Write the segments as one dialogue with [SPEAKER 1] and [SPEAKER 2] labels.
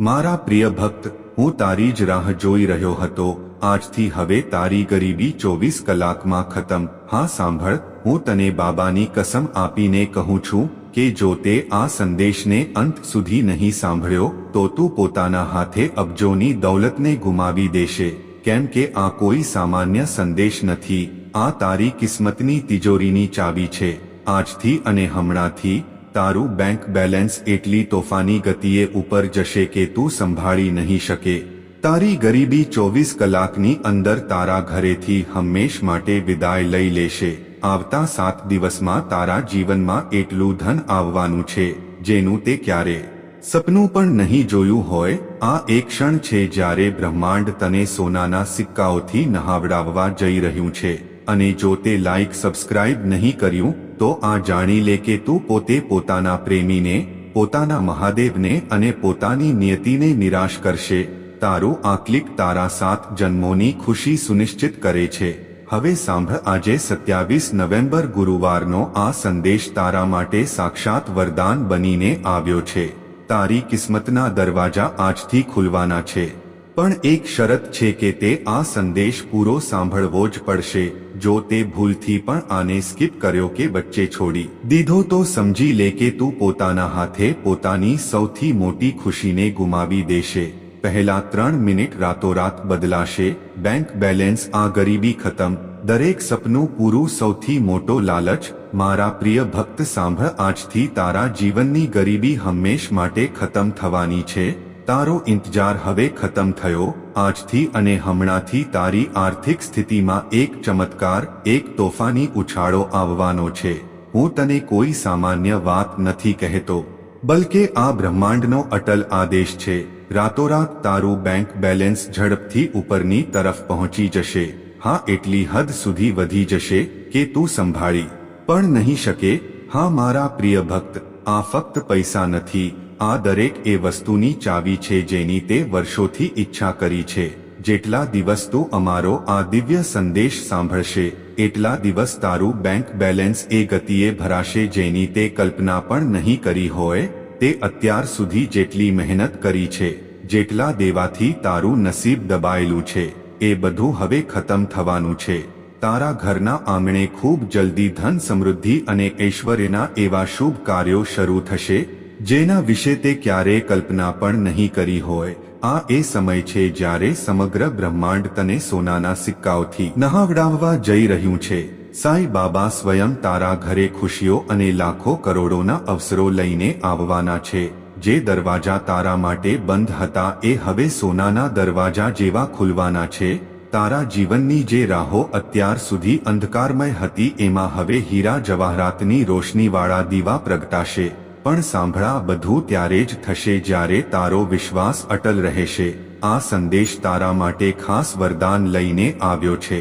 [SPEAKER 1] મારા પ્રિય ભક્ત, હું તારી જ રાહ જોઈ રહ્યો હતો. આજથી હવે તારી ગરીબી ચોવીસ કલાકમાં ખતમ. હા, સાંભળ, હું તને બાબાની કસમ આપીને કહું છું કે જો તે આ સંદેશને અંત સુધી નહીં સાંભળ્યો, તો તું પોતાના હાથે અબજોની દૌલતને ગુમાવી દેશે. કેમ કે આ કોઈ સામાન્ય સંદેશ નથી. આ તારી કિસ્મતની તિજોરીની ચાવી છે. આજથી અને હમણાંથી તારું બેંક બેલેન્સ એટલી તોફાની ગતિએ ઉપર જશે કે તું સંભાળી નહીં શકે. તારી ગરીબી ચોવીસ કલાકની અંદર તારા ઘરેથી હંમેશ માટે વિદાય લઈ લેશે. આવતા સાત દિવસમાં તારા જીવનમાં એટલું ધન આવવાનું છે, જેનું તે ક્યારે? સપનું પણ નહીં જોયું હોય, આ એક ક્ષણ છે જ્યારે બ્રહ્માંડ તને સોનાના સિક્કાઓથી નહાવડાવવા જઈ રહ્યું છે. અને જો તે લાઇક સબસ્ક્રાઇબ નહીં કર્યું તો આ જાણી લે કે તું પોતે પોતાના પ્રેમીને, પોતાના મહાદેવને અને પોતાની નિયતિને નિરાશ કરશે. તારું આ તારા સાત જન્મોની ખુશી સુનિશ્ચિત કરે છે. હવે સાંભળ, આજે સત્યાવીસ નવેમ્બર ગુરુવારનો આ સંદેશ તારા માટે સાક્ષાત વરદાન બનીને આવ્યો છે. તારી કિસ્મતના દરવાજા આજથી ખુલવાના છે. પણ એક શરત છે કે તે આ સંદેશ પૂરો સાંભળવો જ પડશે. જો તે ભૂલથી પણ આને સ્કીપ કર્યો કે વચ્ચે છોડી દીધો તો સમજી લે કે તું પોતાના હાથે પોતાની સૌથી મોટી ખુશીને ગુમાવી દેશે. પહેલા ત્રણ મિનિટ રાતોરાત બદલાશે. બેંક બેલેન્સ આ ગરીબી ખતમ. દરેક સપનું પૂરું સૌથી મોટો લાલચ. મારા પ્રિય ભક્ત, સાંભળ, આજથી તારા જીવનની ગરીબી હંમેશ માટે ખતમ થવાની છે. તારો ઇંતજાર હવે ખતમ થયો, આજથી અને હમણાંથી તારી આર્થિક સ્થિતિમાં એક ચમત્કાર, એક તોફાની ઉછાળો આવવાનો છે. હું તને કોઈ સામાન્ય વાત નથી કહેતો. બલકે આ બ્રહ્માંડનો અટલ આદેશ છે. રાતોરાત તારું બેંક બેલેન્સ ઝડપથી ઉપરની તરફ પહોંચી જશે. હા, એટલી હદ સુધી વધી જશે કે તું સંભાળી. પણ નહીં શકે. હા, મારા પ્રિય ભક્ત, આ ફક્ત પૈસા નથી. આ દરેક એ વસ્તુની ચાવી છે જેની તે વર્ષોથી ઈચ્છા કરી છે. જેટલા દિવસ તું અમારો આ દિવ્ય સંદેશ સાંભળશે, એટલા દિવસ તારું બેંક બેલેન્સ એ ગતિએ ભરાશે જેની તે કલ્પના પણ નહીં કરી હોય, તે અત્યાર સુધી જેટલી મહેનત કરી છે, જેટલા દેવાથી તારું નસીબ દબાયેલું છે, એ બધું હવે ખતમ થવાનું છે. તારા ઘરના આંગણે ખૂબ જલ્દી ધન સમૃદ્ધિ અને ઐશ્વર્યના એવા શુભ કાર્યો શરૂ થશે જેના વિશે તે ક્યારેય કલ્પના પણ નહીં કરી હોય. આ એ સમય છે જ્યારે સમગ્ર બ્રહ્માંડ તને સોનાના સિક્કાઓથી નહાવડાવવા જઈ રહ્યું છે. સાંઈ બાબા સ્વયં તારા ઘરે ખુશીઓ અને લાખો કરોડોના અવસરો લઈને આવવાના છે. જે દરવાજા તારા માટે બંધ હતા એ હવે સોનાના દરવાજા જેવા ખુલવાના છે. તારા જીવનની જે રાહો અત્યાર સુધી અંધકારમય હતી એમાં હવે હીરા જવાહરાતની રોશનીવાળા દીવા પ્રગટાશે. પણ સાંભળા બધું ત્યારે જ થશે જ્યારે તારો વિશ્વાસ અટલ રહેશે. આ સંદેશ તારા માટે ખાસ વરદાન લઈને આવ્યો છે.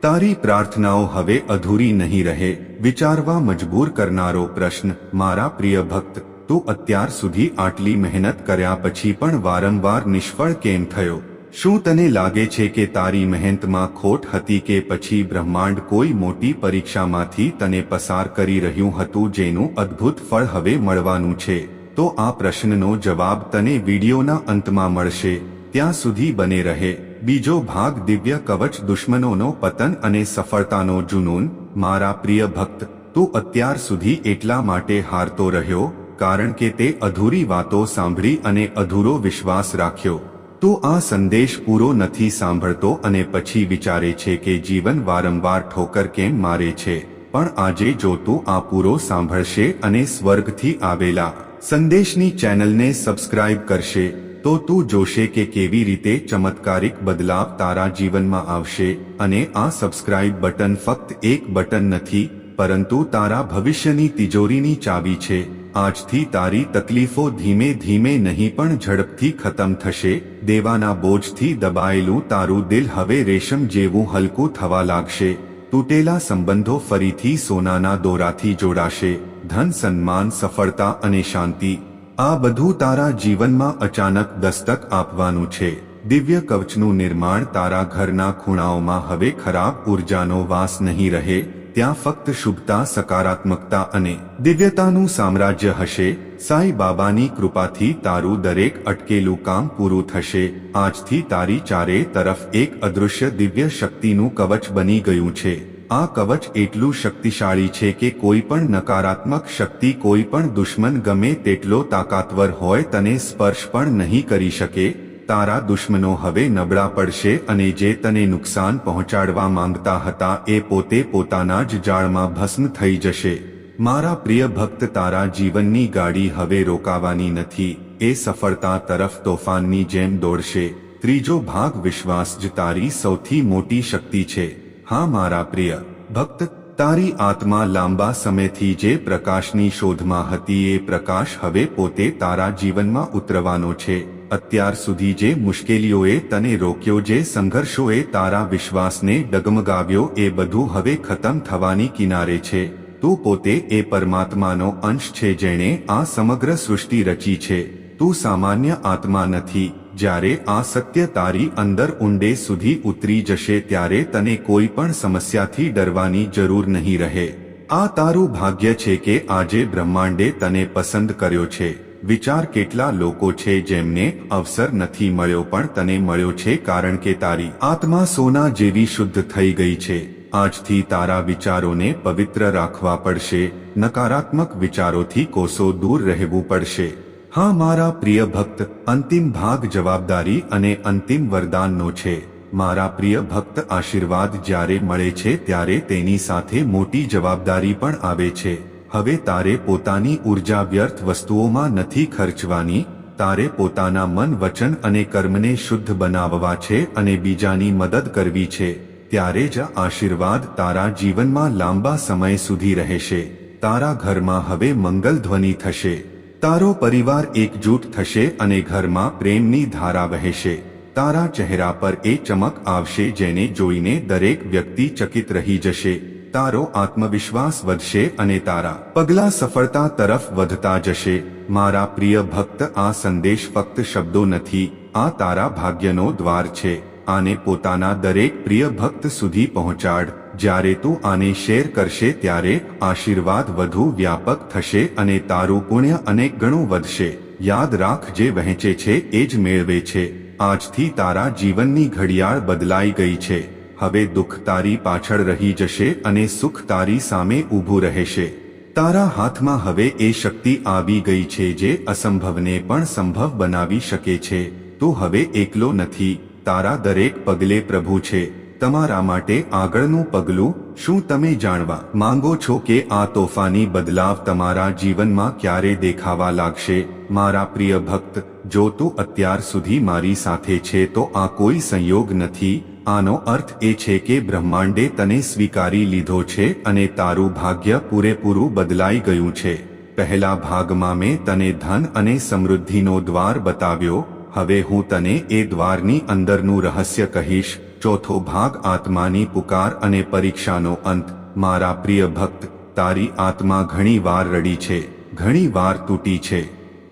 [SPEAKER 1] તારી પ્રાર્થનાઓ હવે અધૂરી નહીં રહે. વિચારવા મજબૂર કરનારો પ્રશ્ન, મારા પ્રિય ભક્ત, તું અત્યાર સુધી આટલી મહેનત કર્યા પછી પણ વારંવાર નિષ્ફળ કેમ થયો? શું તને લાગે છે કે તારી મહેનતમાં ખોટ હતી કે પછી બ્રહ્માંડ કોઈ મોટી પરીક્ષામાંથી તને પસાર કરી રહ્યું હતું જેનું અદ્ભુત ફળ હવે મળવાનું છે? તો આ પ્રશ્નનો જવાબ તને વિડીયોના અંતમાં મળશે. ત્યાં સુધી બને રહે. બીજો ભાગ દિવ્ય કવચ દુશ્મનોનો પતન અને સફળતાનો જુનૂન. મારા પ્રિય ભક્ત, તું અત્યાર સુધી એટલા માટે હારતો રહ્યો, કારણ કે તે અધૂરી વાતો સાંભળી અને અધૂરો વિશ્વાસ રાખ્યો. તું આ સંદેશ પૂરો નથી સાંભળતો અને પછી વિચારે છે કે જીવન વારંવાર ઠોકર કેમ મારે છે. પણ આજે જો તું આ પૂરો સાંભળશે અને સ્વર્ગથી આવેલા સંદેશની ચેનલને સબસ્ક્રાઇબ કરશે, તો તું જોશે કે કેવી રીતે ચમત્કારિક બદલાવ તારા જીવનમાં આવશે અને આ સબસ્ક્રાઇબ બટન ફક્ત એક બટન નથી, પરંતુ તારા ભવિષ્યની તિજોરીની ચાવી છે. આજથી તારી તકલીફો ધીમે ધીમે નહીં પણ ઝડપથી ખતમ થશે. દેવાના બોજથી દબાયેલું તારું દિલ હવે રેશમ જેવું હલકું થવા લાગશે. તૂટેલા સંબંધો ફરીથી સોનાના દોરાથી જોડાશે. ધન, સન્માન, સફળતા અને શાંતિ. આ બધું તારા જીવનમાં અચાનક દસ્તક આપવાનું છે. દિવ્ય કવચનું નિર્માણ તારા ઘરના ખૂણાઓમાં હવે ખરાબ ઉર્જાનો વાસ નહીં રહે. ત્યાં ફક્ત શુભતા, સકારાત્મકતા અને દિવ્યતાનું સામ્રાજ્ય હશે. સાઈ બાબાની કૃપાથી તારું દરેક અટકેલું કામ પૂરું થશે. આજથી તારી ચારે તરફ એક અદૃશ્ય દિવ્ય શક્તિનું કવચ બની ગયું છે. આ કવચ એટલું શક્તિશાળી છે કે કોઈ પણ નકારાત્મક શક્તિ, કોઈ પણ દુશ્મન ગમે તેટલો તાકાતવર હોય તને સ્પર્શ પણ નહીં કરી શકે. તારા દુશ્મનો હવે નબળા પડશે અને જે તને નુકસાન પહોંચાડવા માંગતા હતા એ પોતે પોતાના જ જાળમાં ભસ્મ થઈ જશે. મારા પ્રિય ભક્ત, તારા જીવનની ગાડી હવે રોકાવાની નથી. એ સફળતા તરફ તોફાનની જેમ દોડશે. ત્રીજો ભાગ, વિશ્વાસ જ તારી સૌથી મોટી શક્તિ છે. હા, મારા પ્રિય ભક્ત, તારી આત્મા લાંબા સમયથી જે પ્રકાશની શોધમાં હતી એ પ્રકાશ હવે પોતે તારા જીવનમાં ઉતરવાનો છે. અત્યાર સુધી જે મુશ્કેલીઓએ તને રોક્યો, જે સંઘર્ષોએ તારા વિશ્વાસને ડગમગાવ્યો, એ બધું હવે ખતમ થવાની કિનારે છે. તું પોતે એ પરમાત્માનો અંશ છે જેણે આ સમગ્ર સૃષ્ટિ રચી છે. તું સામાન્ય આત્મા નથી. જ્યારે આ સત્ય તારી અંદર ઊંડે સુધી ઉતરી જશે, ત્યારે તને કોઈ પણ સમસ્યાથી ડરવાની જરૂર નહીં રહે. આ તારું ભાગ્ય છે કે આજે બ્રહ્માંડે તને પસંદ કર્યો છે. વિચાર કેટલા લોકો છે જેમને અવસર નથી મળ્યો પણ તને મળ્યો છે કારણ કે તારી આત્મા સોના જેવી શુદ્ધ થઈ ગઈ છે. આજથી તારા વિચારોને પવિત્ર રાખવા પડશે. નકારાત્મક વિચારોથી કોસો દૂર રહેવું પડશે. હા, મારા પ્રિય ભક્ત, અંતિમ ભાગ જવાબદારી અને અંતિમ વરદાનનો છે. મારા પ્રિય ભક્ત, આશીર્વાદ જ્યારે મળે છે ત્યારે તેની સાથે મોટી જવાબદારી પણ આવે છે. હવે તારે પોતાની ઊર્જા વ્યર્થ વસ્તુઓમાં નથી ખર્ચવાની, તારે પોતાના મન, વચન અને કર્મને શુદ્ધ બનાવવા છે અને બીજાની મદદ કરવી છે, ત્યારે જ આશીર્વાદ તારા જીવનમાં લાંબા સમય સુધી રહેશે. તારા ઘરમાં હવે મંગલ ધ્વનિ થશે. તારો પરિવાર એકજૂટ થશે અને ઘરમાં પ્રેમની ધારા વહેશે. તારા ચહેરા પર એ ચમક આવશે જેને જોઈને દરેક વ્યક્તિ ચકિત રહી જશે. તારો આત્મવિશ્વાસ વધશે અને તારા પગલા સફળતા તરફ વધતા જશે. મારા પ્રિય ભક્ત, આ સંદેશ ફક્ત શબ્દો નથી, આ તારા ભાગ્યનો દ્વાર છે. આને પોતાના દરેક પ્રિય ભક્ત સુધી પહોંચાડ. જ્યારે તું આને શેર કરશે ત્યારે આશીર્વાદ વધુ વ્યાપક થશે અને તારું પુણ્ય અનેક ગણું વધશે. યાદ રાખ, જે વહેંચે છે, એ જ મેળવે છે. આજથી તારા જીવનની ઘડિયાળ બદલાઈ ગઈ છે. હવે દુઃખ તારી પાછળ રહી જશે અને સુખ તારી સામે ઊભું રહેશે. તારા હાથમાં હવે એ શક્તિ આવી ગઈ છે જે અસંભવને પણ સંભવ બનાવી શકે છે. તું હવે એકલો નથી. તારા દરેક પગલે પ્રભુ છે. તમારા માટે આગળનું પગલું શું તમે જાણવા માંગો છો કે આ તોફાની બદલાવ તમારા જીવનમાં ક્યારે દેખાવા લાગશે? મારા પ્રિય ભક્ત, જો તું અત્યાર સુધી મારી સાથે છે તો આ કોઈ સંયોગ નથી. આનો અર્થ એ છે કે બ્રહ્માંડે તને સ્વીકારી લીધો છે અને તારું ભાગ્ય પૂરેપૂરું બદલાઈ ગયું છે. પહેલા ભાગમાં મેં તને ધન અને સમૃદ્ધિનો દ્વાર બતાવ્યો, હવે હું તને એ દ્વારની અંદરનું રહસ્ય કહીશ. ચોથો ભાગ આત્માની પુકાર અને પરીક્ષાનો અંત. મારા પ્રિય ભક્ત, તારી આત્મા ઘણી વાર રડી છે, ઘણી વાર તૂટી છે.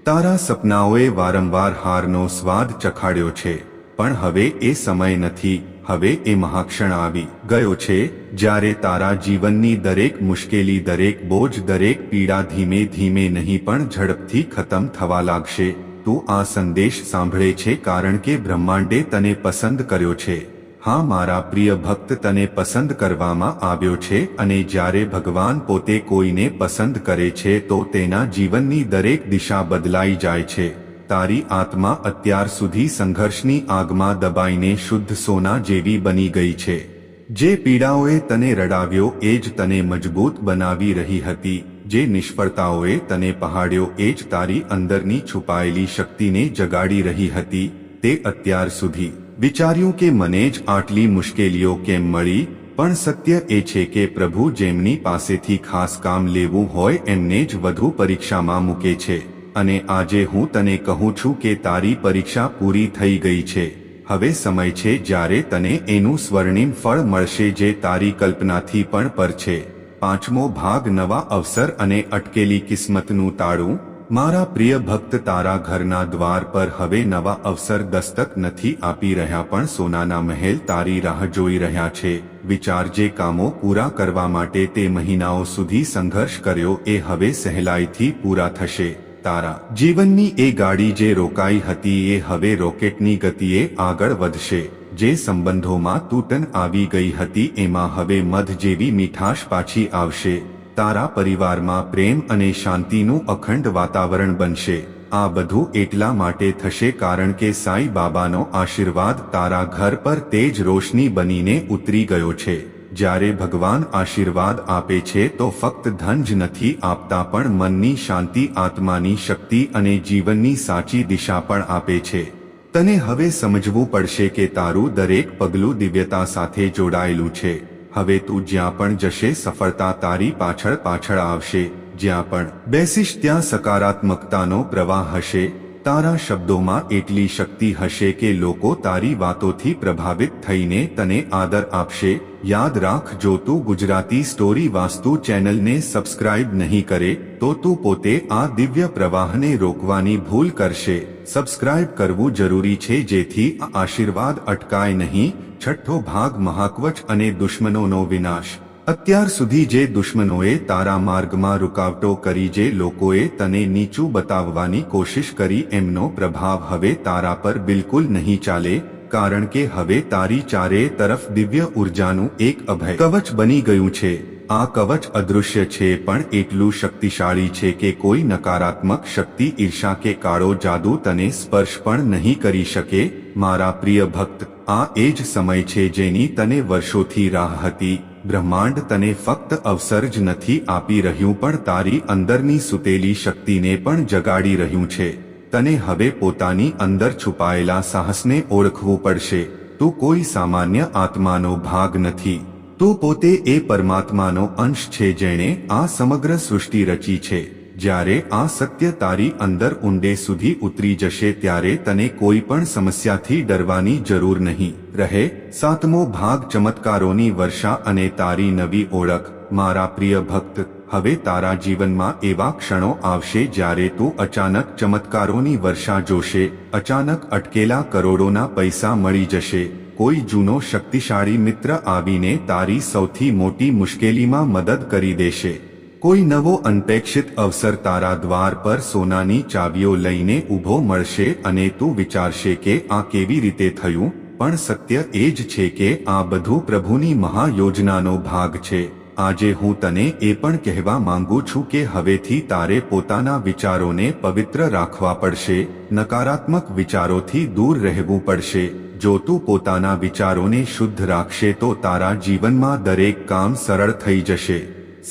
[SPEAKER 1] તારા સપનાઓએ વારંવાર હારનો સ્વાદ ચખાડ્યો છે. પણ હવે એ સમય નથી, હવે એ મહાક્ષણ આવી ગયો છે, જ્યારે તારા જીવનની દરેક મુશ્કેલી, દરેક બોજ, દરેક પીડા ધીમે ધીમે નહીં પણ ઝડપથી ખતમ થવા લાગશે. તું આ સંદેશ સાંભળે છે કારણ કે બ્રહ્માંડે તને પસંદ કર્યો છે. હા, મારા પ્રિય ભક્ત, તને પસંદ કરવામાં આવ્યો છે અને જ્યારે ભગવાન પોતે કોઈને પસંદ કરે છે તો તેના જીવનની દરેક દિશા બદલાઈ જાય છે. તારી આત્મા અત્યાર સુધી સંઘર્ષની આગમાં દબાઈને શુદ્ધ સોના જેવી બની ગઈ છે. જે પીડાઓએ તને રડાવ્યો, એ જ તને મજબૂત બનાવી રહી હતી. જે નિષ્ફળતાઓએ તને પહાડ્યો, એ જ તારી અંદરની છુપાયેલી શક્તિને જગાડી રહી હતી. તે અત્યાર સુધી. વિચાર્યું કે મને જ આટલી મુશ્કેલીઓ કેમ મળી? પણ સત્ય એ છે કે પ્રભુ જેમની પાસેથી ખાસ કામ લેવું હોય, એમને જ વધુ પરીક્ષામાં મૂકે છે. અને આજે હું તને કહું છું કે તારી પરીક્ષા પૂરી થઈ ગઈ છે. હવે સમય છે જ્યારે તને એનું સ્વર્ણિમ ફળ મળશે જે તારી કલ્પનાથી પણ પર છે. પાંચમો ભાગ, નવા અવસર અને અટકેલી કિસ્મતનું તાળું. મારા પ્રિય ભક્ત તારા ઘરના દ્વાર પર હવે નવા અવસર દસ્તક નથી આપી રહ્યા પણ સોનાના મહેલ તારી રાહ જોઈ રહ્યા છે. વિચાર જે કામો પૂરા કરવા માટે તે મહિનાઓ સુધી સંઘર્ષ કર્યો એ હવે સહેલાઈથી પૂરા થશે. તારા. જીવનની એ ગાડી જે રોકાઈ હતી એ હવે રોકેટની ગતિએ આગળ વધશે. જે સંબંધોમાં તૂટન આવી ગઈ હતી એમાં હવે મધ જેવી મીઠાશ પાછી આવશે. તારા પરિવારમાં પ્રેમ અને શાંતિનું અખંડ વાતાવરણ બનશે. આ બધું એટલા માટે થશે કારણ કે સાઈ બાબાનો આશીર્વાદ તારા ઘર પર તેજ રોશની બનીને ઉતરી ગયો છે. જ્યારે ભગવાન આશીર્વાદ આપે છે તો ફક્ત ધન જ નથી આપતા પણ મનની શાંતિ, આત્માની શક્તિ અને જીવનની સાચી દિશા પણ આપે છે. તને હવે સમજવું પડશે કે તારું દરેક પગલું દિવ્યતા સાથે જોડાયેલું છે. હવે તું જ્યાં પણ જશે સફળતા તારી પાછળ પાછળ આવશે. જ્યાં પણ બેસીશ ત્યાં સકારાત્મકતાનો પ્રવાહ હશે. તારા શબ્દોમાં એટલી શક્તિ હશે કે લોકો તારી વાતોથી પ્રભાવિત થઈને તને આદર આપશે. યાદ રાખ, જો તું ગુજરાતી સ્ટોરી વાસ્તુ ચેનલને સબસ્ક્રાઇબ નહીં કરે, તો તું પોતે આ દિવ્ય પ્રવાહને રોકવાની ભૂલ કરશે. સબસ્ક્રાઇબ કરવું જરૂરી છે, જેથી આ આશીર્વાદ અટકાય નહીં. છઠ્ઠો ભાગ મહાકવચ અને દુશ્મનોનો વિનાશ. અત્યાર સુધી જે દુશ્મનોએ તારા માર્ગમાં રૂકાવટો કરી, જે લોકોએ તને નીચું બતાવવાની કોશિશ કરી, એમનો પ્રભાવ હવે તારા પર બિલકુલ નહીં ચાલે, કારણ કે હવે તારી ચારે તરફ દિવ્ય ઉર્જાનું એક અભય કવચ બની ગયું છે. આ કવચ અદૃશ્ય છે, પણ એટલું શક્તિશાળી છે કે કોઈ નકારાત્મક શક્તિ, ઈર્ષા કે કાળો જાદુ તને સ્પર્શ પણ નહીં કરી શકે. મારા પ્રિય ભક્ત, આ એ જ સમય છે જેની તને વર્ષોથી રાહ હતી. બ્રહ્માંડ તને ફક્ત અવસર જ નથી આપી રહ્યું, પણ તારી અંદરની સુતેલી શક્તિને પણ જગાડી રહ્યું છે. તને હવે પોતાની અંદર છુપાયેલા સાહસને ઓળખવું પડશે. તું કોઈ સામાન્ય આત્માનો ભાગ નથી. તું પોતે એ પરમાત્માનો અંશ છે જેણે આ સમગ્ર સૃષ્ટિ રચી છે. જ્યારે આ સત્ય તારી અંદર ઊંડે સુધી ઉતરી જશે ત્યારે તને કોઈ પણ સમસ્યાથી ડરવાની જરૂર નહીં. રહે, સાતમો ભાગ ચમત્કારોની વર્ષા અને તારી નવી ઓળખ. મારા પ્રિય ભક્ત, હવે તારા જીવનમાં એવા ક્ષણો આવશે જ્યારે તું અચાનક ચમત્કારોની વર્ષા જોશે. અચાનક અટકેલા કરોડોના પૈસા મળી જશે. કોઈ જૂનો શક્તિશાળી મિત્ર આવીને તારી સૌથી મોટી મુશ્કેલીમાં મદદ કરી દેશે. કોઈ નવો અનપેક્ષિત અવસર તારા દ્વાર પર સોનાની ચાવીઓ લઈને ઊભો મળશે અને તું વિચારશે કે આ કેવી રીતે થયું, પણ સત્ય એ જ છે કે આ બધું પ્રભુની મહાયોજનાનો ભાગ છે. આજે હું તને એ પણ કહેવા માંગુ છું કે હવેથી તારે પોતાના વિચારોને પવિત્ર રાખવા પડશે, નકારાત્મક વિચારોથી દૂર રહેવું પડશે. જો તું પોતાના વિચારોને શુદ્ધ રાખશે તો તારા જીવનમાં દરેક કામ સરળ થઈ જશે.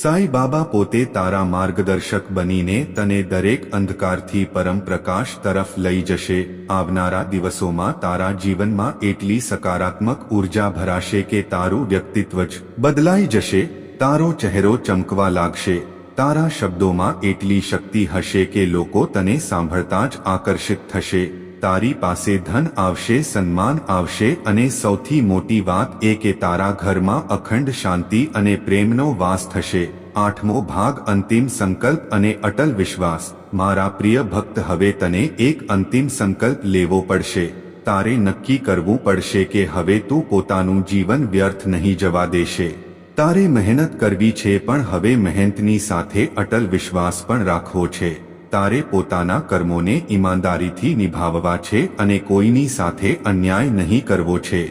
[SPEAKER 1] સાઈ બાબા પોતે તારા માર્ગદર્શક બનીને તને દરેક અંધકારથી પરમ પ્રકાશ તરફ લઈ જશે. આવનારા દિવસોમાં તારા જીવનમાં એટલી સકારાત્મક ઊર્જા ભરાશે કે તારું વ્યક્તિત્વ જ બદલાઈ જશે. તારો ચહેરો ચમકવા લાગશે. તારા શબ્દોમાં એટલી શક્તિ હશે કે લોકો તને સાંભળતા જ આકર્ષિત થશે. તારી પાસે ધન આવશે, સન્માન આવશે અને સૌથી મોટી વાત એ કે તારા ઘરમાં અખંડ શાંતિ અને પ્રેમનો વાસ થશે. આઠમો ભાગ, અંતિમ સંકલ્પ અને અટલ વિશ્વાસ. મારા પ્રિય ભક્ત, હવે તને એક અંતિમ સંકલ્પ લેવો પડશે. તારે નક્કી કરવું પડશે કે હવે તું પોતાનું જીવન વ્યર્થ નહીં જવા દેશે. તારે મહેનત કરવી છે, પણ હવે મહેનતની સાથે અટલ વિશ્વાસ પણ રાખવો છે. તારે પોતાના કર્મોને ઈમાનદારીથી નિભાવવા છે અને કોઈની સાથે અન્યાય નહીં કરવો છે.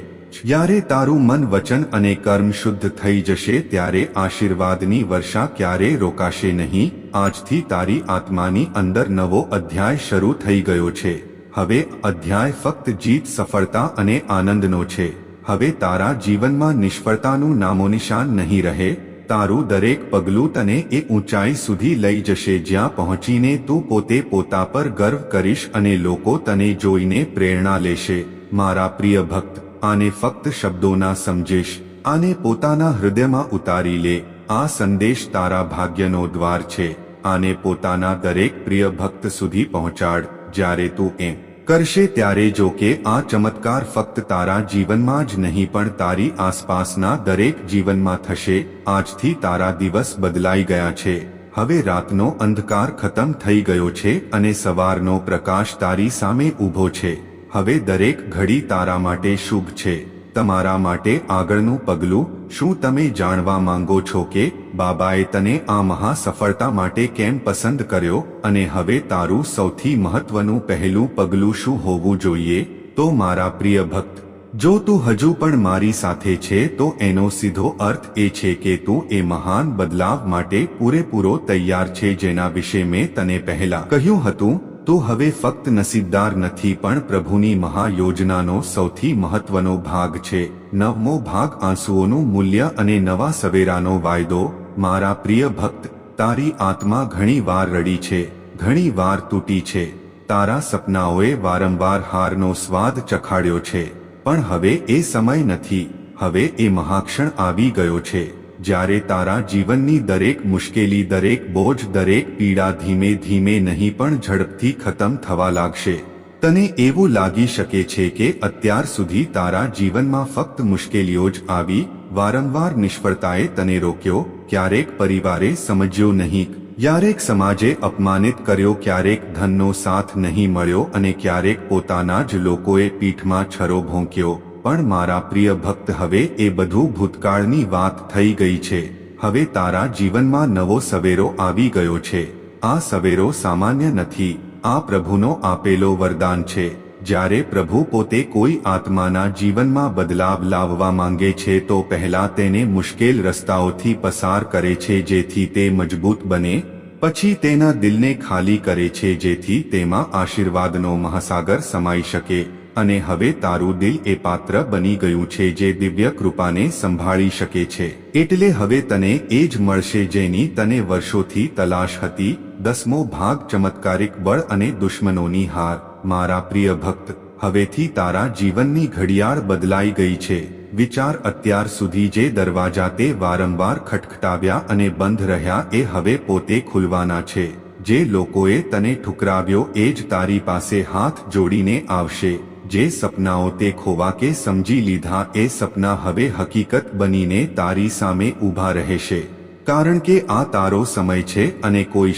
[SPEAKER 1] જ્યારે તારું મન વચન અને કર્મ શુદ્ધ થઈ જશે ત્યારે આશીર્વાદની વર્ષા ક્યારે રોકાશે નહીં? આજથી તારી આત્માની અંદર નવો અધ્યાય શરૂ થઈ ગયો છે. હવે અધ્યાય ફક્ત જીત, સફળતા અને આનંદનો છે. હવે તારા જીવનમાં નિષ્ફળતાનું નામોનિશાન નહીં રહે. તારું દરેક પગલું તને એ ઊંચાઈ સુધી લઈ જશે, જ્યાં પહોંચીને તું પોતે પોતા પર ગર્વ કરીશ અને લોકો તને જોઈને પ્રેરણા લેશે. મારા પ્રિય ભક્ત, આને ફક્ત શબ્દોના સમજેશ, આને પોતાના હૃદયમાં ઉતારી લે. આ સંદેશ તારા ભાગ્યનો દ્વાર છે. આને પોતાના દરેક પ્રિય ભક્ત સુધી પહોંચાડ, જ્યારે તું એમ કરશે ત્યારે જો કે આ ચમત્કાર ફક્ત તારા જીવનમાં જ નહીં, પણ તારી આસપાસના દરેક જીવનમાં થશે. આજથી તારા દિવસ બદલાઈ ગયા છે. હવે રાતનો અંધકાર ખતમ થઈ ગયો છે અને સવારનો પ્રકાશ તારી સામે ઊભો છે. હવે દરેક ઘડી તારા માટે શુભ છે. તમારા માટે આગળનું પગલું શું તમે જાણવા માંગો છો કે બાબાએ તને આ મહા સફળતા માટે કેમ પસંદ કર્યો અને હવે તારું સૌથી મહત્વનું પહેલું પગલું શું હોવું જોઈએ? તો મારા પ્રિય ભક્ત, જો તું હજુ પણ મારી સાથે છે, તો એનો સીધો અર્થ એ છે કે તું એ મહાન બદલાવ માટે પૂરેપૂરો તૈયાર છે, જેના વિશે મેં તને પહેલા કહ્યું હતું. તું હવે ફક્ત નસીબદાર નથી, પણ પ્રભુની મહાયોજનાનો સૌથી મહત્વનો ભાગ છે. નવમો ભાગ આંસુઓનું મૂલ્ય અને નવા સવેરાનો વાયદો. મારા પ્રિય ભક્ત, તારી આત્મા ઘણી વાર રડી છે, ઘણી વાર તૂટી છે. તારા સપનાઓએ વારંવાર હારનો સ્વાદ ચખાડ્યો છે. પણ હવે એ સમય નથી, હવે એ મહાક્ષણ આવી ગયો છે. જ્યારે તારા જીવનની દરેક મુશ્કેલી, દરેક બોજ, દરેક પીડા ધીમે ધીમે નહીં પણ ઝડપથી ખતમ થવા લાગશે. તને એવું લાગી શકે છે કે અત્યાર સુધી તારા જીવનમાં ફક્ત મુશ્કેલીઓ જ આવી, વારંવાર નિષ્ફળતાએ તને રોક્યો ક્યારેક પરિવારે સમજ્યો નહીં, ક્યારેક સમાજે અપમાનિત કર્યો, ક્યારેક ધનનો સાથ નહીં મળ્યો અને ક્યારેક પોતાના જ લોકોએ પીઠમાં છરો ભોંક્યો. પણ મારા પ્રિય ભક્ત, હવે એ બધું ભૂતકાળની વાત થઈ ગઈ છે. હવે તારા જીવનમાં નવો સવેરો આવી ગયો છે. આ સવેરો સામાન્ય નથી. આ પ્રભુનો આપેલો વરદાન છે. જ્યારે પ્રભુ પોતે કોઈ આત્માના જીવનમાં બદલાવ લાવવા માંગે છે તો પહેલા તેને મુશ્કેલ રસ્તાઓથી પસાર કરે છે જેથી તે મજબૂત બને, પછી તેના દિલને ખાલી કરે છે જેથી તેમાં આશીર્વાદનો મહાસાગર સમાઈ શકે, અને હવે તારું દિલ એ પાત્ર બની ગયું છે જે દિવ્ય કૃપાને સંભાળી શકે છે. એટલે હવે તને એ જ મળશે જેની તને વર્ષોથી તલાશ હતી, દસમો ભાગ ચમત્કારિક બળ અને દુશ્મનોની હાર. મારા પ્રિય ભક્ત, હવેથી તારા જીવનની ઘડિયાળ બદલાઈ ગઈ છે. વિચાર અત્યાર સુધી જે દરવાજા તે વારંવાર ખટખટાવ્યા અને બંધ રહ્યા એ હવે પોતે ખુલવાના છે. જે લોકોએ તને ઠુકરાવ્યો એ જ તારી પાસે હાથ જોડીને આવશે. જે સપનાઓ તે ખોવા કે સમજી લીધા એ સપના હવે હકીકત બનીને તારી સામે ઊભા રહેશે. કારણ કે આ તારો સમય છે અને કોઈ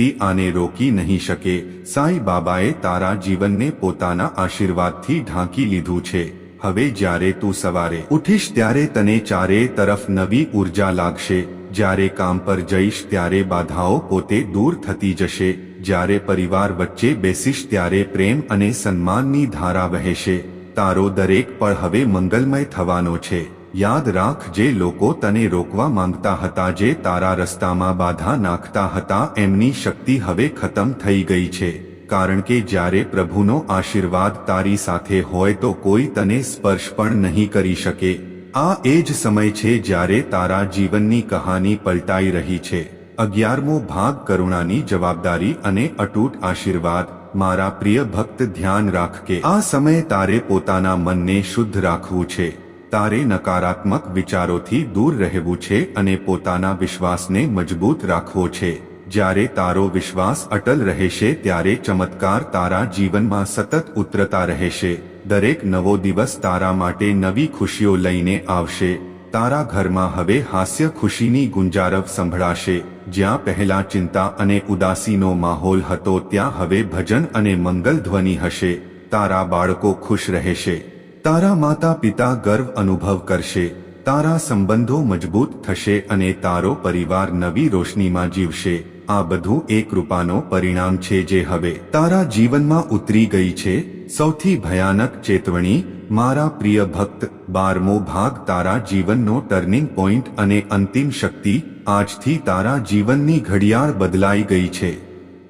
[SPEAKER 1] શક્તિ આને રોકી નહીં શકે. સાંઈ બાબાએ તારા જીવનને પોતાના આશીર્વાદથી ઢાંકી લીધું છે. હવે જ્યારે તું સવારે ઉઠીશ ત્યારે તને ચારે તરફ નવી ઊર્જા લાગશે. જ્યારે કામ પર જઈશ ત્યારે બાધાઓ પોતે દૂર થતી જશે. જ્યારે પરિવાર વચ્ચે બેસીશ ત્યારે પ્રેમ અને સન્માનની ધારા વહેશે. તારો દરેક પળ હવે મંગલમય થવાનો છે. યાદ રાખ, જે લોકો તને રોકવા માંગતા હતા, જે તારા રસ્તામાં બાધા નાખતા હતા, એમની શક્તિ હવે ખતમ થઈ ગઈ છે. કારણ કે જ્યારે પ્રભુનો આશીર્વાદ તારી સાથે હોય તો કોઈ તને સ્પર્શ પણ નહીં કરી શકે. આ એ જ સમય છે જ્યારે તારા જીવનની કહાની પલટાઈ રહી છે. અગિયારમો ભાગ, કરુણાની જવાબદારી અને અટૂટ આશીર્વાદ. મારા પ્રિય ભક્ત, ધ્યાન રાખ કે આ સમયે તારે પોતાના મનને શુદ્ધ રાખવું છે. તારે નકારાત્મક વિચારોથી દૂર રહેવું છે અને પોતાના વિશ્વાસને મજબૂત રાખવો છે. જ્યારે તારો વિશ્વાસ અટલ રહેશે ત્યારે ચમત્કાર તારા જીવનમાં સતત ઉતરતા રહેશે. દરેક નવો દિવસ તારા માટે નવી ખુશીઓ લઈને આવશે. તારા ઘરમાં હવે હાસ્ય ખુશીની ગુંજારવ સંભળાશે. જ્યાં પહેલા ચિંતા અને ઉદાસીનો માહોલ હતો ત્યાં હવે ભજન અને મંગલ ધ્વનિ હશે. તારા બાળકો ખુશ રહેશે. તારા માતા પિતા ગર્વ અનુભવ કરશે, તારા સંબંધો મજબૂત થશે અને તારો પરિવાર નવી રોશનીમાં જીવશે. આ બધું એ કૃપાનો પરિણામ છે જે હવે તારા જીવનમાં ઉતરી ગઈ છે. સૌથી ભયાનક ચેતવણી, મારા પ્રિય ભક્ત, બારમો ભાગ તારા જીવનનો ટર્નિંગ પોઈન્ટ અને અંતિમ શક્તિ, આજથી તારા જીવનની ઘડિયાળ બદલાઈ ગઈ છે.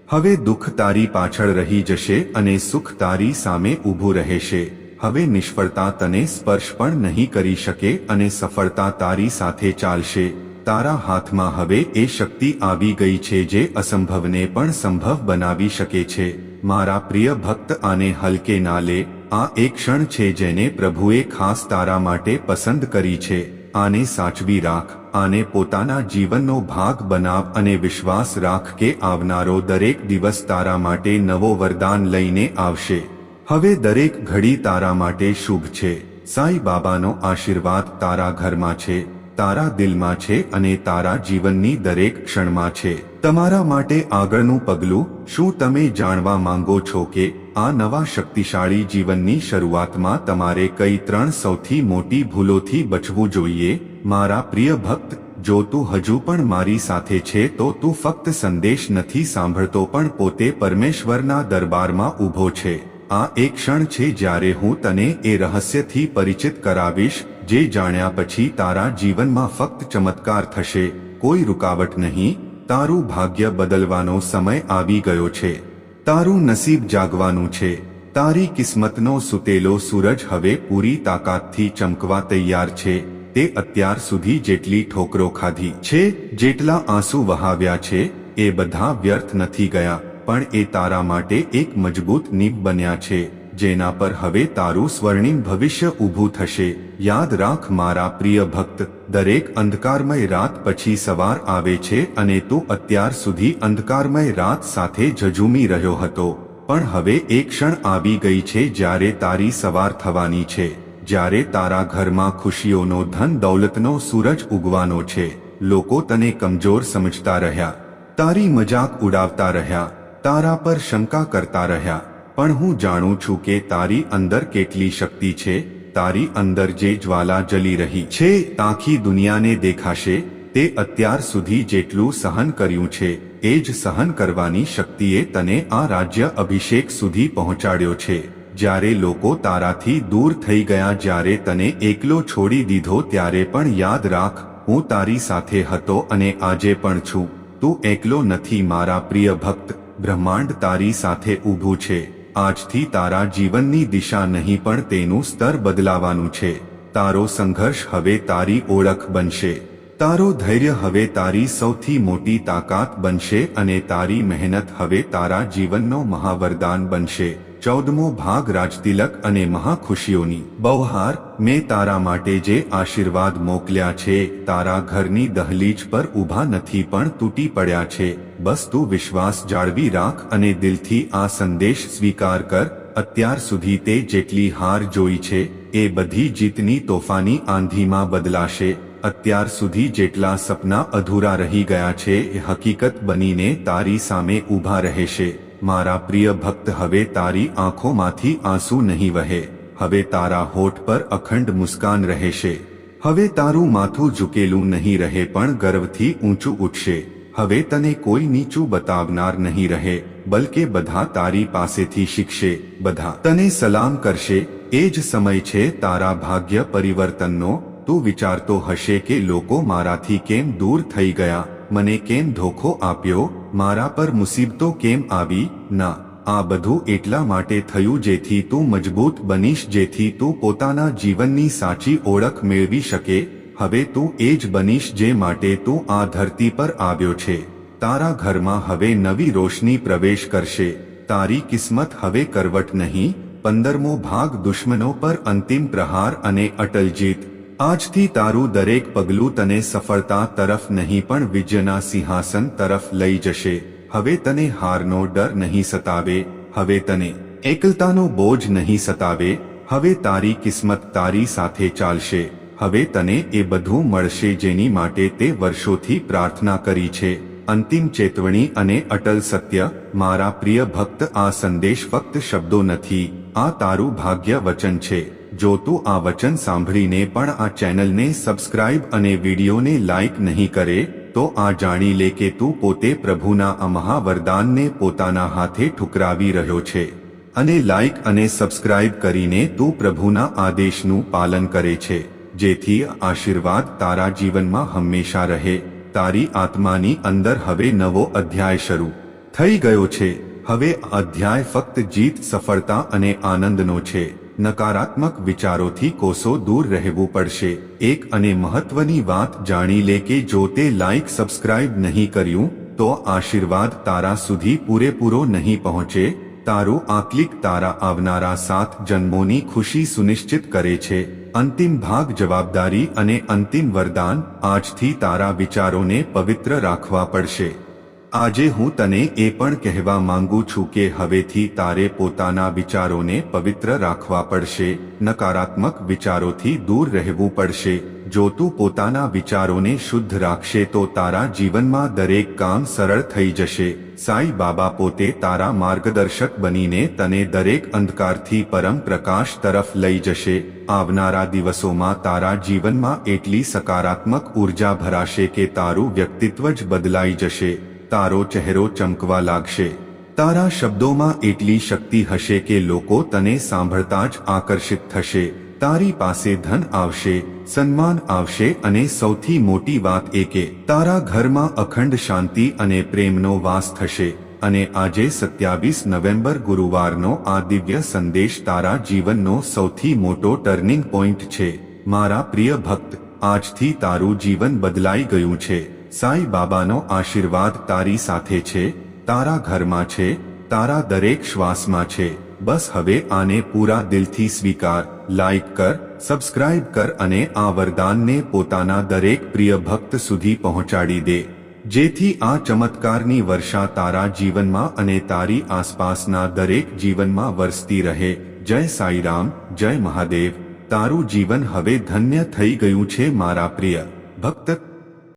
[SPEAKER 1] હવે દુઃખ તારી પાછળ રહી જશે અને સુખ તારી સામે ઊભું રહેશે. હવે નિષ્ફળતા તને સ્પર્શ પણ નહીં કરી શકે અને સફળતા તારી સાથે ચાલશે. તારા હાથમાં હવે એ શક્તિ આવી ગઈ છે જે અસંભવને પણ સંભવ બનાવી શકે છે. મારા પ્રિય ભક્ત, આને હલકે ના લે. આ એક ક્ષણ છે જેને પ્રભુએ ખાસ તારા માટે પસંદ કરી છે. આને સાચવી રાખ. આને પોતાના જીવનનો ભાગ બનાવ અને વિશ્વાસ રાખ કે આવનારો દરેક દિવસ તારા માટે નવો વરદાન લઈને આવશે. હવે દરેક ઘડી તારા માટે શુભ છે. સાંઈ બાબાનો આશીર્વાદ તારા ઘરમાં છે. તારા દિલમાં છે અને તારા જીવનની દરેક ક્ષણમાં છે. તમારા માટે આગળનું પગલું શું તમે જાણવા માંગો છો કે આ નવા શક્તિશાળી જીવનની શરૂઆતમાં તમારે કઈ ત્રણ સૌથી મોટી ભૂલોથી બચવું જોઈએ? મારા પ્રિય ભક્ત, જો તું હજુ પણ મારી સાથે છે તો તું ફક્ત સંદેશ નથી સાંભળતો પણ પોતે પરમેશ્વરના દરબારમાં ઊભો છે. આ એક ક્ષણ છે જ્યારે હું તને એ રહસ્યથી પરિચિત કરાવીશ, જે જાણ્યા પછી તારા જીવનમાં ફક્ત ચમત્કાર થશે, કોઈ રૂકાવટ નહીં, તારું ભાગ્ય બદલવાનો સમય આવી ગયો છે. તારું નસીબ જાગવાનું છે. તારી કિસ્મતનો સુતેલો સૂરજ હવે પૂરી તાકાતથી ચમકવા તૈયાર છે. તે અત્યાર સુધી જેટલી ઠોકરો ખાધી છે, જેટલા આંસુ વહાવ્યા છે, એ બધા વ્યર્થ નથી ગયા. પણ એ તારા માટે એક મજબૂત નીપ બન્યા છે, જેના પર હવે તારું સ્વર્ણિમ ભવિષ્ય ઊભું થશે. યાદ રાખ મારા પ્રિય ભક્ત, દરેક અંધકારમય રાત પછી સવાર આવે છે અને તું અત્યાર સુધી અંધકારમય રાત સાથે ઝઝૂમી રહ્યો હતો. પણ હવે એક ક્ષણ આવી ગઈ છે જ્યારે તારી સવાર થવાની છે, જ્યારે તારા ઘરમાં ખુશીઓનો ધન દૌલતનો સૂરજ ઉગવાનો છે. લોકો તને કમજોર સમજતા રહ્યા. તારી મજાક ઉડાવતા રહ્યા. તારા પર શંકા કરતા રહ્યા. પણ હું જાણું છું કે તારી અંદર કેટલી શક્તિ છે, તારી અંદર જે જ્વાલા જલી રહી છે તાખી દુનિયાને દેખાશે, તે અત્યાર સુધી જેટલું સહન કર્યું છે, એ જ સહન કરવાની શક્તિએ તને આ રાજ્ય અભિષેક સુધી પહોંચાડ્યો છે. જ્યારે લોકો તારાથી દૂર થઈ ગયા, જ્યારે તને એકલો છોડી દીધો, ત્યારે પણ યાદ રાખ, હું તારી સાથે હતો અને આજે પણ છું. તું એકલો નથી, મારા પ્રિય ભક્ત. બ્રહ્માંડ તારી સાથે ઊભું છે. આજથી તારા જીવનની દિશા નહીં, પણ તેનું સ્તર બદલાવાનું છે. તારો સંઘર્ષ હવે તારી ઓળખ બનશે. તારો ધૈર્ય હવે તારી સૌથી મોટી તાકાત બનશે અને તારી મહેનત હવે તારા જીવનનો મહાવરદાન બનશે. ચૌદમો ભાગ રાજતિલક અને મહાખુશીઓની. બૌહાર, મેં તારા માટે જે આશીર્વાદ મોકલ્યા છે, તારા ઘરની દહલીજ પર ઊભા નથી પણ તૂટી પડ્યા છે. બસ તું વિશ્વાસ જાળવી રાખ અને દિલથી આ સંદેશ સ્વીકાર કર, અત્યાર સુધી તે જેટલી હાર જોઈ છે, એ બધી જીતની તોફાની આંધીમાં બદલાશે. અત્યાર સુધી જેટલા સપના અધૂરા રહી ગયા છે, એ હકીકત બનીને તારી સામે ઊભા રહેશે. મારા પ્રિય ભક્ત, હવે તારી આંખોમાંથી આંસુ નહીં વહે. હવે તારા હોઠ પર અખંડ મુસ્કાન રહેશે. હવે તારું માથું ઝૂકેલું નહીં રહે, પણ ગર્વથી ઊંચું ઉઠશે. હવે તને કોઈ નીચું બતાવનાર નહીં રહે, બલકે બધા તારી પાસેથી શીખશે. બધા તને સલામ કરશે. એ જ સમય છે તારા ભાગ્ય પરિવર્તનનો. તું વિચારતો હશે કે લોકો મારાથી કેમ દૂર થઈ ગયા? મને કેમ ધોખો આપ્યો? મારા પર મુસીબતો કેમ આવી? ના, આ બધું એટલા માટે થયું જેથી તું મજબૂત બનીશ, જેથી તું પોતાના જીવનની સાચી ઓળખ મેળવી શકે. હવે તું એ જ બનીશ જે માટે તું આ ધરતી પર આવ્યો છે. તારા ઘરમાં હવે નવી રોશની પ્રવેશ કરશે. તારી કિસ્મત હવે કરવટ નહીં. પંદરમો ભાગ દુશ્મનો પર અંતિમ પ્રહાર અને અટલ જીત. આજથી તારું દરેક પગલું તને સફળતા તરફ નહીં, પણ વિજયના સિંહાસન તરફ લઈ જશે. હવે તને હારનો ડર નહીં સતાવે, હવે તને એકલતાનો બોજ નહીં સતાવે, હવે તારી કિસ્મત તારી સાથે ચાલશે. હવે તને એ બધું મળશે જેની માટે તે વર્ષોથી પ્રાર્થના કરી છે. અંતિમ ચેતવણી અને અટલ સત્ય, મારા પ્રિય ભક્ત, આ સંદેશ ફક્ત શબ્દો નથી, આ તારું ભાગ્ય વચન છે. જો તું આ વચન સાંભળીને પણ આ ચેનલને સબસ્ક્રાઇબ અને વિડીયોને લાઇક નહીં કરે, તો આ જાણી લે કે તું પોતે પ્રભુના આ મહાવરદાનને પોતાના હાથે ઠુકરાવી રહ્યો છે. અને લાઇક અને સબસ્ક્રાઇબ કરીને તું પ્રભુના આદેશનું પાલન કરે છે, જેથી આશીર્વાદ તારા જીવનમાં હંમેશા રહે. તારી આત્માની અંદર હવે નવો અધ્યાય શરૂ થઈ ગયો છે. હવે અધ્યાય ફક્ત જીત, સફળતા અને આનંદનો છે. નકારાત્મક વિચારોથી કોસો દૂર રહેવું પડશે. એક અને મહત્વની વાત જાણી લે કે જો તે લાઇક સબસ્ક્રાઇબ નહીં કર્યું, તો આશીર્વાદ તારા સુધી પૂરેપૂરો નહીં પહોંચે. તારું આ તારા આવનારા સાત જન્મોની ખુશી સુનિશ્ચિત કરે છે. અંતિમ ભાગ જવાબદારી અને અંતિમ વરદાન આજથી તારા વિચારોને પવિત્ર રાખવા પડશે. આજે હું તને એ પણ કહેવા માંગુ છું કે હવેથી તારે પોતાના વિચારોને પવિત્ર રાખવા પડશે, નકારાત્મક વિચારોથી દૂર રહેવું પડશે. જો તું પોતાના વિચારોને શુદ્ધ રાખશે તો તારા જીવનમાં દરેક કામ સરળ થઈ જશે. સાઈ બાબા પોતે તારા માર્ગદર્શક બનીને તને દરેક અંધકારથી પરમ પ્રકાશ તરફ લઈ જશે. આવનારા દિવસોમાં તારા જીવનમાં એટલી સકારાત્મક ઊર્જા ભરાશે કે તારું વ્યક્તિત્વ જ બદલાઈ જશે. તારો ચહેરો ચમકવા લાગશે. તારા શબ્દોમાં એટલી શક્તિ હશે કે લોકો તને સાંભળતા જ આકર્ષિત થશે. તારી પાસે ધન આવશે, સન્માન આવશે અને સૌથી મોટી વાત એ કે તારા ઘરમાં અખંડ શાંતિ અને પ્રેમનો વાસ થશે. અને આજે સત્યાવીસ નવેમ્બર ગુરુવારનો આ દિવ્ય સંદેશ તારા જીવનનો સૌથી મોટો ટર્નિંગ પોઈન્ટ છે. મારા પ્રિય ભક્ત, આજથી તારું જીવન બદલાઈ ગયું છે. સાઈ બાબાનો આશીર્વાદ તારી સાથે છે, તારા ઘરમાં છે, તારા દરેક શ્વાસમાં છે. બસ હવે આને પૂરા દિલથી સ્વીકાર, લાઈક કર, સબસ્ક્રાઇબ કર અને આ વરદાનને પોતાના દરેક પ્રિય ભક્ત સુધી પહોંચાડી દે. જેથી આ ચમત્કારની વર્ષા તારા જીવનમાં અને તારી આસપાસના દરેક જીવનમાં વરસતી રહે. જય સાઈરામ જય મહાદેવ. તારું જીવન હવે ધન્ય થઈ ગયું છે, મારા પ્રિય ભક્ત.